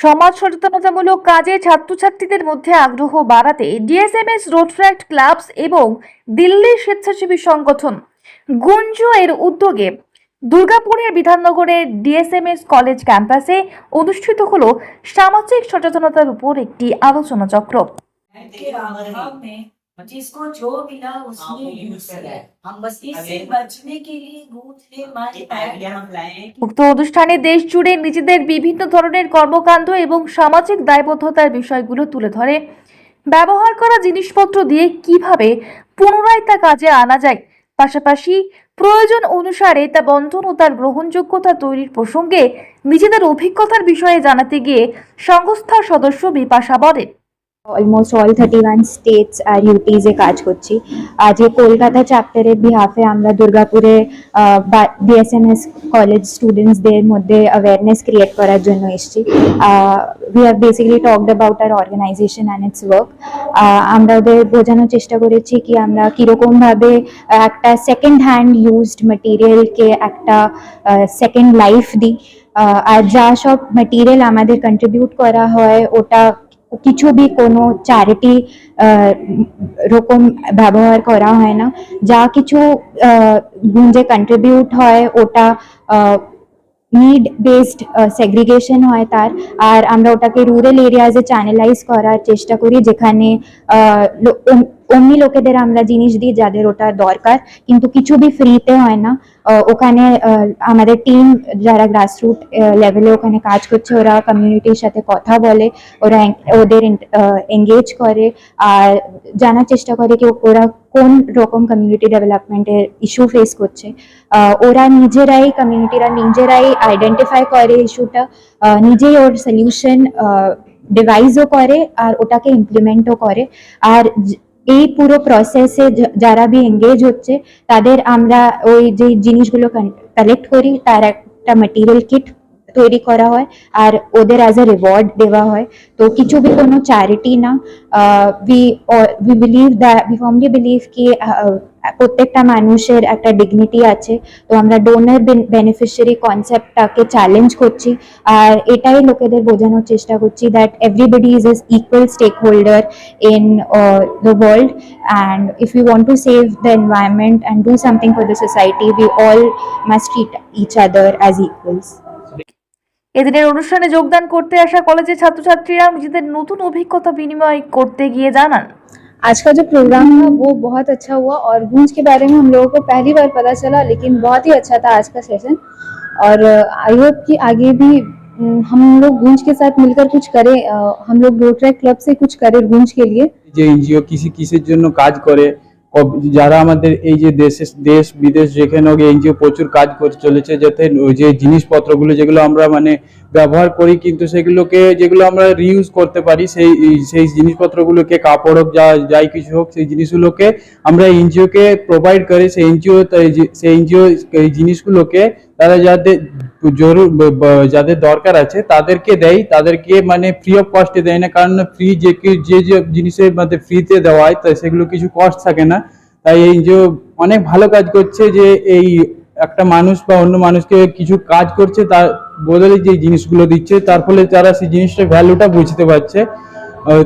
সমাজ সচেতনতামূলক কাজে ছাত্রছাত্রীদের মধ্যে আগ্রহ বাড়াতে ডিএসএমএস রোডফ্র্যাক্ট ক্লাবস এবং দিল্লি স্বেচ্ছাসেবী সংগঠন গুঞ্জ এর উদ্যোগে দুর্গাপুরের বিধাননগরের ডিএসএমএস কলেজ ক্যাম্পাসে অনুষ্ঠিত হল সামাজিক সচেতনতার উপর একটি আলোচনা চক্র जिसको जो मिला उसने हाँ, वो यूज use कर किया रहा है। हम बस इससे अभी- बचने के लिए गूंथ ने मारे एक आइडिया हम लाए हैं कि উক্ত অনুষ্ঠানে দেশ জুড়ে নিজেদের বিভিন্ন ধরনের কর্মকাণ্ড এবং সামাজিক দায়বদ্ধতার বিষয়গুলো তুলে ধরে ব্যবহার করা জিনিসপত্র দিয়ে কিভাবে পুনরায় তা কাজে আনা যায় পাশাপাশি প্রয়োজন অনুসারে তা বন্ধন ও তার গ্রহণযোগ্যতা তৈরির প্রসঙ্গে নিজেদের অভিজ্ঞতার বিষয়ে জানাতে গিয়ে সংস্থার সদস্য বিপাশা বলেন Almost all thirty one states আর ইউটিজে কাজ করছি। আজকে কলকাতা চ্যাপ্টারের বিহাফে আমরা দুর্গাপুরে বিএসএমএস কলেজ স্টুডেন্টসদের মধ্যে অ্যাওয়ারনেস ক্রিয়েট করার জন্য এসেছি। We have basically talked about our organization and its work আমরা ওদের বোঝানোর চেষ্টা করেছি কি আমরা কীরকমভাবে একটা সেকেন্ড হ্যান্ড ইউজড মেটেরিয়ালকে একটা সেকেন্ড লাইফ দিই। আর যা সব মেটেরিয়াল আমাদের কন্ট্রিবিউট করা হয়, ওটা কিছু বি কোনো চ্যারিটি রকম ব্যবহার করা হয় না। যা কিছু গুঞ্জে কন্ট্রিবিউট হয়, ওটা নিড বেসড সেগ্রিগেশন হয় তার। আর আমরা ওটাকে রুরাল এরিয়াজে চ্যানেলাইজ করার চেষ্টা করি, যেখানে অমনি লোকেদের আমরা জিনিস দিই যাদের ওটা দরকার, কিন্তু কিছু বি ফ্রিতে হয় না। ওখানে আমাদের টিম যারা গ্রাসরুট লেভেলে ওখানে কাজ করছে, ওরা কমিউনিটির সাথে কথা বলে, ওরা ওদের এঙ্গেজ করে, আর জানার চেষ্টা করে কি ওরা কোন রকম কমিউনিটি ডেভেলপমেন্টের ইস্যু ফেস করছে। ওরা নিজেরাই কমিউনিটিরা নিজেরাই আইডেন্টিফাই করে ইস্যুটা নিজেই ওর সলিউশন ডিভাইসও করে, আর ওটাকে ইমপ্লিমেন্টও করে। আর এই পুরো প্রসেসে যারা বি এঙ্গেজ হচ্ছে, তাদের আমরা ওই যে জিনিসগুলো কালেক্ট করি, তার একটা মেটেরিয়াল কিট তৈরি করা হয় আর ওদের অ্যাজ এ রিওয়ার্ড দেওয়া হয়। তো কিছু বি কোনো চ্যারিটি না we we believe that we firmly believe কি প্রত্যেকটা মানুষের একটা ডিগনিটি আছে। তো আমরা ডোনার বেনিফিশিয়ারি কনসেপ্টটাকে চ্যালেঞ্জ করছি। আর এটাই লোকেদের বোঝানোর চেষ্টা করছি that everybody is as equal stakeholder uh, the world and if we want to save the environment and do something for the society we all must treat each other as equals এদিনের অনুষ্ঠানে যোগদান করতে আসা কলেজের ছাত্রছাত্রীরা নিজেদের নতুন অভিজ্ঞতা বিনিময় করতে গিয়ে জানান आज का जो प्रोग्राम था वो बहुत अच्छा हुआ और गूंज के बारे में हम लोगों को पहली बार पता चला लेकिन बहुत ही अच्छा था आज का सेशन और आई होप कि आगे भी अम, हम लोग गूंज के साथ मिलकर कुछ करें अ, हम लोग रोटरी क्लब से कुछ करें गूंज के लिए যে এনজিও কিসি কিসের জন্য কাজ করে কব- যারা আমাদের এই যে দেশে, দেশ, বিদেশ, যেখানে হোক এনজিও প্রচুর কাজ করে চলেছে, যাতে ওই যে জিনিসপত্রগুলো যেগুলো আমরা মানে ব্যবহার করি, কিন্তু সেগুলোকে, যেগুলো আমরা রিউজ করতে পারি, সেই সেই জিনিসপত্রগুলোকে, কাপড় হোক, যা, যাই কিছু হোক, সেই জিনিসগুলোকে আমরা এনজিওকে প্রোভাইড করে, সেই এনজিও সেই এনজিও জিনিসগুলোকে, তারা যাদের জরুর যাদের দরকার আছে, তাদেরকে দেয় তাদেরকে মানে ফ্রি অফ কস্টে দেয় না, কারণ ফ্রি যে যে যে জিনিসের মধ্যে ফ্রিতে দেওয়া হয়, তাই সেগুলো কিছু কস্ট থাকে না। তাই এই যে অনেক ভালো কাজ করছে যে এই একটা মানুষ বা অন্য মানুষকে কিছু কাজ করছে, তার বদলে যে জিনিসগুলো দিচ্ছে, তার ফলে তারা সেই জিনিসটার ভ্যালুটা বুঝতে পারছে।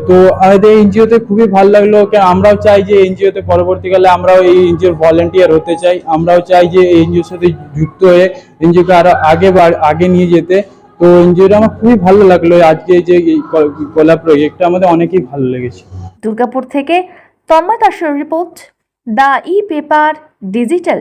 তো আমাদের এনজিওতে খুবই ভালো লাগল কারণ আমরাও চাই যে এনজিওতে পরবর্তীকালে আমরাও এই এনজিওর ভলেন্টিয়ার হতে চাই। আমরাও চাই যে এনজিওর সাথে যুক্ত হয়ে এনজিওকে আরও আগে আগে নিয়ে যেতে। তো এনজিওটা আমার খুবই ভালো লাগল আজকে যে কলা প্রজেক্টটা আমাদের অনেকই ভালো লেগেছে। দুর্গাপুর থেকে তন্ময় দাসের report the e paper digital